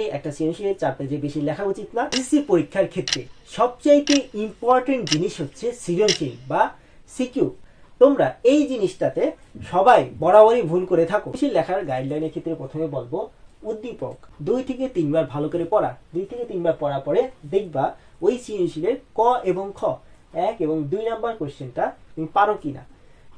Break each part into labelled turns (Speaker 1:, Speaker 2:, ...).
Speaker 1: Normally একটা সৃজনশীলের চার পেজে বেশি লেখা উচিত না, এসএসসি পরীক্ষার ক্ষেত্রে সবচাইতে ইম্পর্টেন্ট জিনিস হচ্ছে সৃজনশীল বা সিকিউ তোমরা এই জিনিসটাতে সবাই বরাবরই ভুল করে থাকো। সৃজনশীল লেখার গাইডলাইনের ক্ষেত্রে প্রথমে বলব, উদ্দীপক। দুই থেকে তিনবার ভালো করে পড়া। দুই থেকে তিনবার পড়া পরে দেখবা ওই সৃজনশীলের ক এবং খ, এক এবং দুই নাম্বার কোশ্চেনটা তুমি পারো কিনা।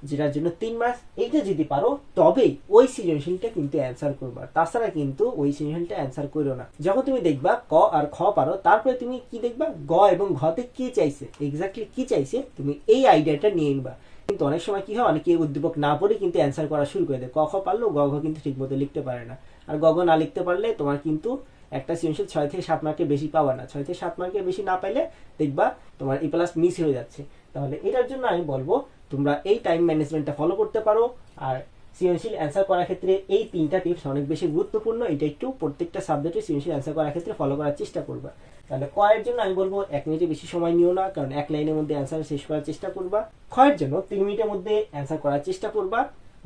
Speaker 1: যেটার জন্য তিন মাস এইটা যদি পারো, তবেই ওই সৃজনশীলটা কিন্তু অ্যান্সার করবা। তাছাড়া কিন্তু ওই সৃজনশীলটা অ্যান্সার করো না। যখন তুমি দেখবা ক আর খ পারো, তারপরে তুমি কি দেখবা? গ এবং ঘতে কি চাইছে? এক্স্যাক্টলি কি চাইছে? তুমি এই আইডিয়াটা নিয়ে নিবা। কিন্তু অনেক সময় কি হয়? অনেকে উদ্দীপক না পড়ে কিন্তু অ্যান্সার করা শুরু করে দেয়। ক, খ পারলেও গ, ঘ কিন্তু ঠিক মতো লিখতে পারে না। আর গ, ঘ না লিখতে পারলে তোমার কিন্তু একটা সৃজনশীল ছয় থেকে সাত মার্কের বেশি পাবা না। ছয় থেকে সাত মার্কের বেশি না পাইলে দেখবা তোমার এ প্লাস মিস হয়ে যাচ্ছে। তাহলে এটার জন্য আমি বলব তোমরা এই টাইম ম্যানেজমেন্টটা ফলো করতে পারো। আর সৃজনশীল অ্যান্সার করার ক্ষেত্রে এই তিনটা টিপস অনেক বেশি গুরুত্বপূর্ণ। এটা একটু প্রত্যেকটা সাবজেক্টে সৃজনশীল অ্যান্সার করার ক্ষেত্রে ফলো করার চেষ্টা করবা। তাহলে কয়ের জন্য আমি বলব, এক মিনিটে বেশি সময় নিও না, কারণ এক লাইনের মধ্যে অ্যান্সার শেষ করার চেষ্টা করবা। ক্ষয়ের জন্য তিন মিনিটের মধ্যে অ্যান্সার করার চেষ্টা করবা,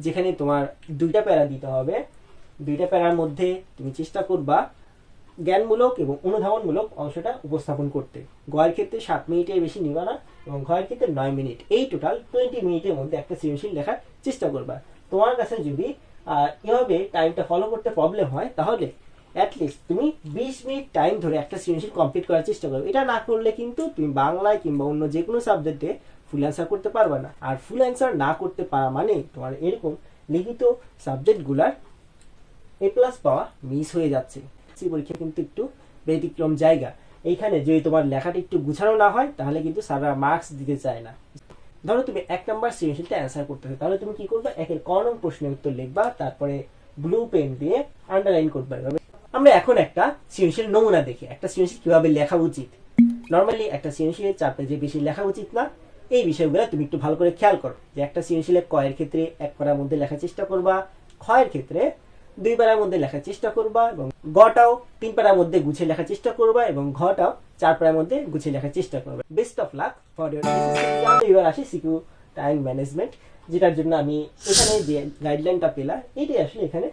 Speaker 1: যেখানে তোমার দুইটা প্যারা দিতে হবে। দুইটা প্যারার মধ্যে তুমি চেষ্টা করবা জ্ঞানমূলক এবং অনুধাবনমূলক অংশটা উপস্থাপন করতে। গয়ের ক্ষেত্রে সাত মিনিটের বেশি নিবা না। এবং ঘয়ের ক্ষেত্রে নয় মিনিট। এই টোটাল টোয়েন্টি মিনিটের মধ্যে একটা সৃজনশীল লেখার চেষ্টা করবা। তোমার কাছে যদি এভাবে টাইমটা ফলো করতে প্রবলেম হয়, তাহলে অ্যাটলিস্ট তুমি বিশ মিনিট টাইম ধরে একটা সৃজনশীল কমপ্লিট করার চেষ্টা করবে। এটা না করলে কিন্তু তুমি বাংলায় কিংবা অন্য যে কোনো সাবজেক্টে ফুল অ্যান্সার করতে পারবে না। আর ফুল অ্যান্সার না করতে পারা মানে তোমার এরকম লিখিত সাবজেক্টগুলার এ প্লাস পাওয়া মিস হয়ে যাচ্ছে। সি পরীক্ষা কিন্তু একটু ব্যতিক্রম জায়গা। এইখানে যদি তোমার লেখাটা একটু গুছানো না হয়, তাহলে কিন্তু স্যাররা মার্কস দিতে চায় না। ধরো তুমি এক নাম্বার সৃজনশীলটা অ্যান্সার করতে হবে তাহলে তুমি কি করবে? একের ক নং প্রশ্নের উত্তর লিখবা, তারপরে ব্লু পেন দিয়ে আন্ডারলাইন করবে। এভাবে। আমরা এখন একটা সৃজনশীল নমুনা দেখি, একটা সৃজনশীল কীভাবে লেখা উচিত। নর্মালি একটা সৃজনশীলের চার পেজে বেশি লেখা উচিত না, এই বিষয়গুলো তুমি একটু ভালো করে খেয়াল করো, যে একটা সৃজনশীলের কয়ের ক্ষেত্রে এক করার মধ্যে লেখার চেষ্টা করবা, ক্ষয়ের ক্ষেত্রে দুই পারার মধ্যে লেখার চেষ্টা করবা এবং গটাও তিন পারার মধ্যে গুছিয়ে লেখার চেষ্টা করবা এবং ঘটাও, চার পারার মধ্যে গুছিয়ে লেখার চেষ্টা করবে। Best of luck for your এবার আসি সিকিউ টাইম ম্যানেজমেন্ট যেটার জন্য আমি এখানে যে গাইডলাইনটা পেলাম, এটাই আসলে এখানে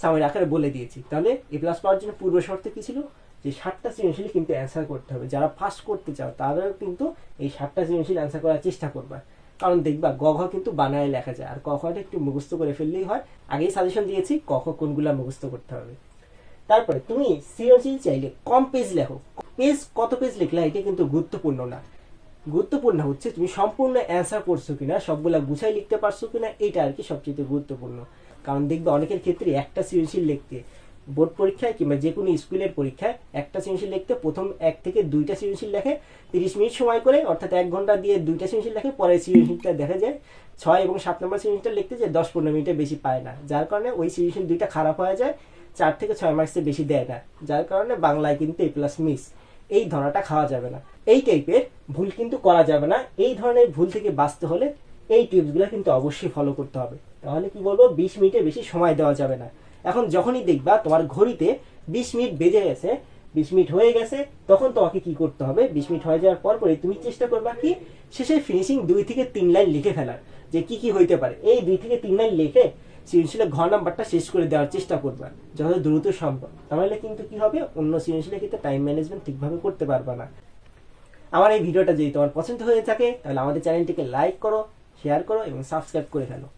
Speaker 1: সামনের আকারে বলে দিয়েছি। তাহলে এ প্লাস পাওয়ার জন্য পূর্ব শর্ত কি ছিল? যে ষাটটা সৃজনশীল কিন্তু অ্যান্সার করতে হবে। যারা ফার্স্ট করতে চাও, তারাও কিন্তু এই ষাটটা সৃজনশীল অ্যান্সার করার চেষ্টা করবা। কারণ দেখবা গ ঘ কিন্তু বানায় লেখা যায়। আর ক খটা একটু মুখস্থ করে ফেললেই হয়। আগেই সাজেশন দিয়েছি, ক খ কোনগুলা মুখস্থ করতে হবে। তারপরে তুমি সৃজনশীল চাইলে কম পেজ লেখো। পেজ কত পেজ লিখলে এটা কিন্তু গুরুত্বপূর্ণ না। গুরুত্বপূর্ণ হচ্ছে তুমি সম্পূর্ণ অ্যান্সার করছ কিনা, সবগুলা গুছাই লিখতে পারছ কিনা এটা আর কি সবচেয়ে গুরুত্বপূর্ণ। কারণ দেখবে অনেকের ক্ষেত্রে একটা সৃজনশীল লিখতে বোর্ড পরীক্ষায় কিংবা যে কোনো স্কুলের পরীক্ষায় একটা সৃজনশীল লিখতে প্রথম এক থেকে দুইটা সৃজনশীল লেখে, তিরিশ মিনিট সময় করে, অর্থাৎ এক ঘণ্টা দিয়ে দুইটা সৃজনশীল লেখে পরে সৃজনশীলটা দেখা যায় ছয় এবং সাত নম্বর সৃজনশীলটা লিখতে যে দশ পনেরো মিনিটের বেশি পায় না। যার কারণে ওই সৃজনশীল দুইটা খারাপ হয়ে যায়, চার থেকে ছয় মার্কসের বেশি দেয় না। যার কারণে বাংলায় কিন্তু এ প্লাস মিস এই ধরাটা খাওয়া যাবে না। এই টাইপের ভুল কিন্তু করা যাবে না। এই ধরনের ভুল থেকে বাঁচতে হলে এই টিপসগুলো কিন্তু অবশ্যই ফলো করতে হবে। তাহলে কি বলব? বিশ মিনিটের বেশি সময় দেওয়া যাবে না। এখন যখনই দেখবা তোমার ঘড়িতে বিশ মিনিট বেজে গেছে, বিশ মিনিট হয়ে গেছে, তখন তোমাকে কি করতে হবে? বিশ মিনিট হয়ে যাওয়ার পর পরে তুমি চেষ্টা করবা কি শেষে ফিনিশিং দুই থেকে তিন লাইন লিখে ফেলার, যে কি কি হইতে পারে। এই দুই থেকে তিন লাইন লিখে সৃজনশীলের ঘর নাম্বারটা শেষ করে দেওয়ার চেষ্টা করবা, যত দ্রুত সম্ভব। তাহলে কিন্তু কি হবে? অন্য সৃজনশীলের কিন্তু টাইম ম্যানেজমেন্ট ঠিকভাবে করতে পারবা না। আমার এই ভিডিওটা যদি তোমার পছন্দ হয়ে থাকে, তাহলে আমাদের চ্যানেলটিকে লাইক করো শেয়ার করো এবং সাবস্ক্রাইব করে ফেলো।